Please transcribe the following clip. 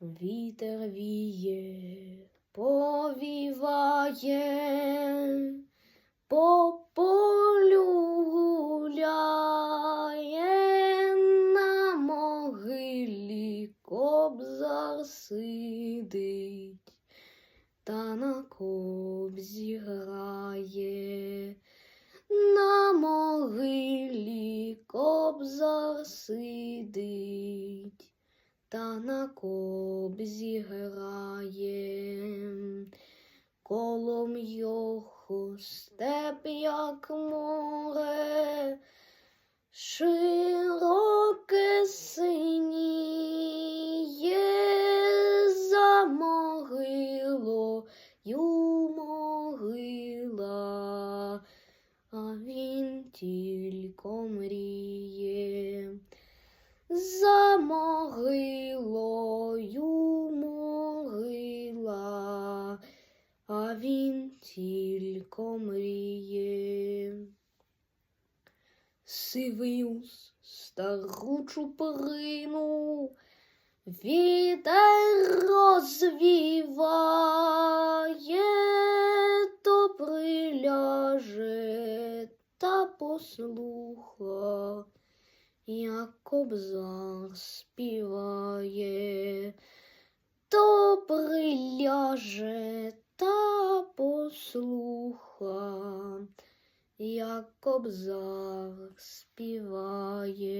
Вітер віє, повіває, по полю гуляє, на могилі кобзар сидить, та на кобзі грає, на могилі кобзар сидить та на кобзі грає, колом його степ, як море, широке синіє за могилою могила, а він тільки мріє тільки мріє. Сивий ус стару чуприну вітер розвіває, то приляже та послуха як кобзар співає, то приляже та послуха, як кобзар співає.